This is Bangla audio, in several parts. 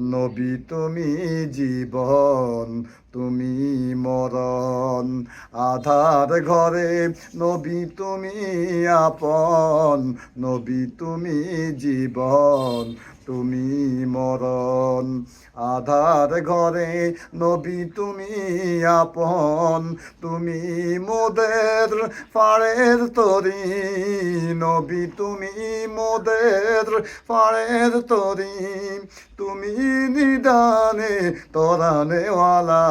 নবী তুমি জীবন তুমি মরণ। আধার ঘরে নবী তুমি আপন। নবী তুমি জীবন তুমি মরণ। আধার ঘরে নবী, তুমি আপন। তুমি মোদের পাড়ের তরি। নবী, তুমি মোদের পাড়ের তরি। তুমি নিদানে তোরানেওয়ালা।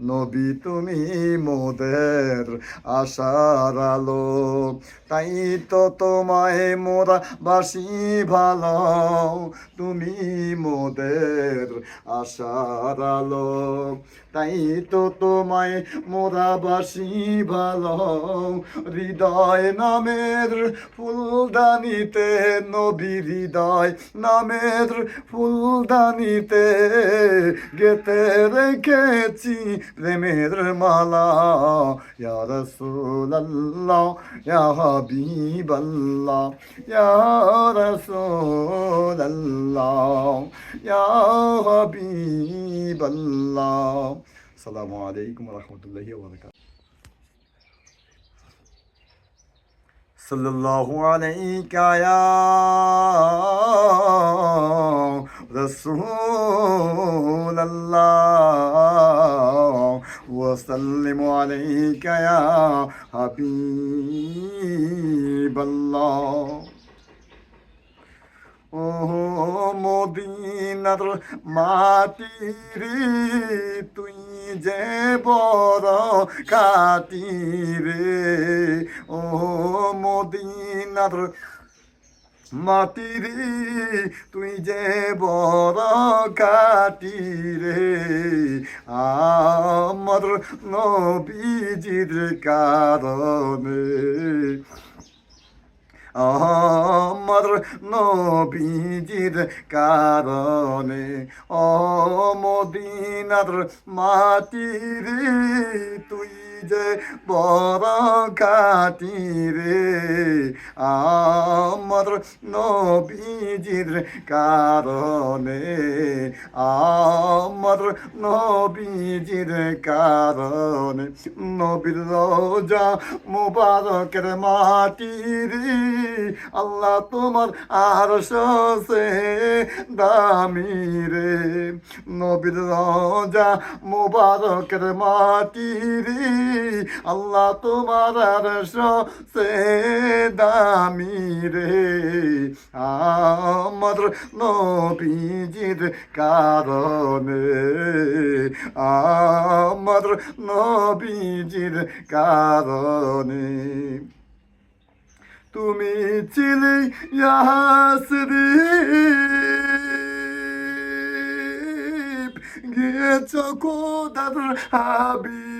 নবী তুমি মোদের আশার আলো। তাই তো তোমায় মোরা বাসি ভালো। তুমি মোদের আশার আলো। তাই তো তোমায় মোরা বাসি ভালো। হৃদয় নামের ফুলদানিতে, নবী হৃদয় নামের ফুলদানিতে গেতে রেখেছি প্রেমের মালা ইয়া রাসূলুল্লাহ ইয়া হাবিবাল্লাহ ইয়া রাসূলুল্লাহ ইয়া হাবিবাল্লাহ আসসালামু আলাইকুম ওয়া রাহমাতুল্লাহি ওয়া বারাকাতুহু সাল্লাল্লাহু আলাইকা ইয়া রাসূলুল্লাহ وسلم عليك يا حبيب الله ও মদিনার মাটি রে তুই যে বড় কাটি রে ও মদিনার মাটি রে তুই যে বড় কাটি রে আমার নবীজির কারণে। আমার নবীজির কারণে ও মদিনার মাটির তুই যে বড় কাটি রে। আমার নবীজির কারণে, আমার নবীজির কারণে নবীর রোজা মুবারকের মাটির আল্লাহ তোমার আর সে দামি রে। নবীর রোজা মুবারকের মাটির আল্লাহ তোমার আর সে দামি রে। আমার নবীজির কারণে, আমার নবীজির কারণে। তুমি ছিলে ইয়াসরিব গিয়েছ খোদার হাবিব।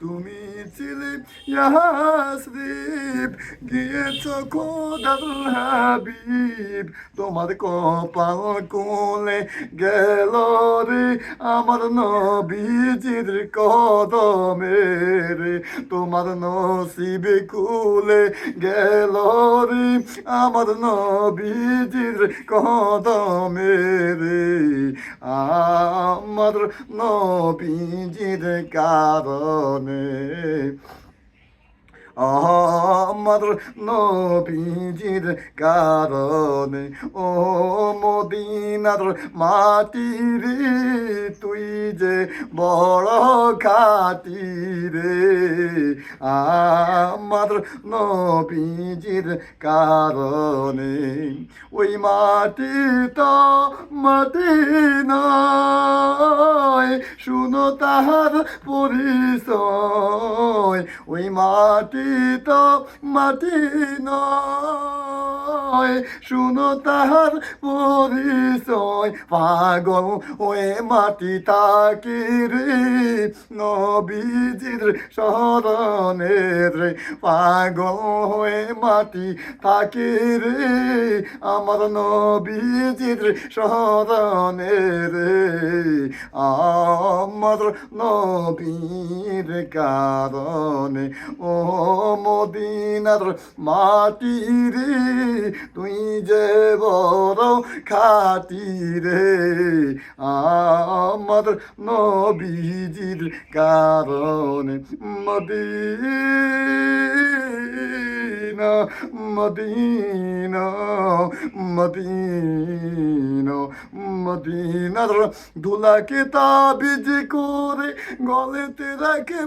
তুমি ছিলে ইয়াসরিব গিয়েছ খোদার হাবিব। তোমার কপাল কোলে গেল রে আমার নবীজির কদমে রে। তোমার নসিবে কুলে গেল রে আমার নবীজির কদমে রে। আমার নবীজির কারণে আমার নবীজির কারণে ও মদিনার মাটির তুই যে বড় খাটি রে আমার নবীজির কারণে ওই মাটি তো মাটি নয় শুনো তাহার পরিচয়, ওই মাটি তো মাটি নয় শুনো তাহার পরিচয়, পাগল ওই মাটি তাকি রে নবীজির শরণের পাগল হয়ে মাটি তাকি রে আমার নবীজির শরণের আমার নবীর কারণে ও মদিনার মাটি রে তুই যে বড় খাটি রে। আমার নবীজির কারণে মদিনা মদিনা মদিনা মদিনার ধুলাকে তাবিজ করে গলেতে রাখে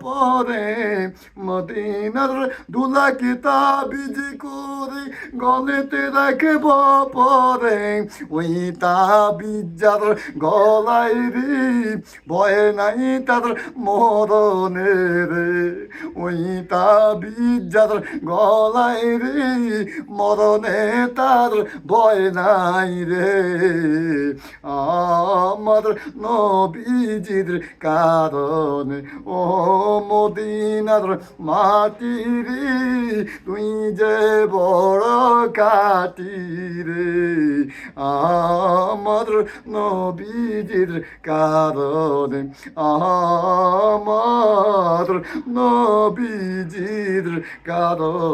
পরে মদিনার ধুলাকে তাবিজ করে গলেতে রাখে পরে ওই তাবিজার গলায় রে, ভয় নাই তার মরণে রে। ওই তাবিজার গলায় রে মরণে তার ভয় নাই রে। আমার নবীজির কারণে, ও মদিনার মাটি রে তুই যে বড় কাটি রে আমার নবীজির কারণে, আমার নবীজির কারণে।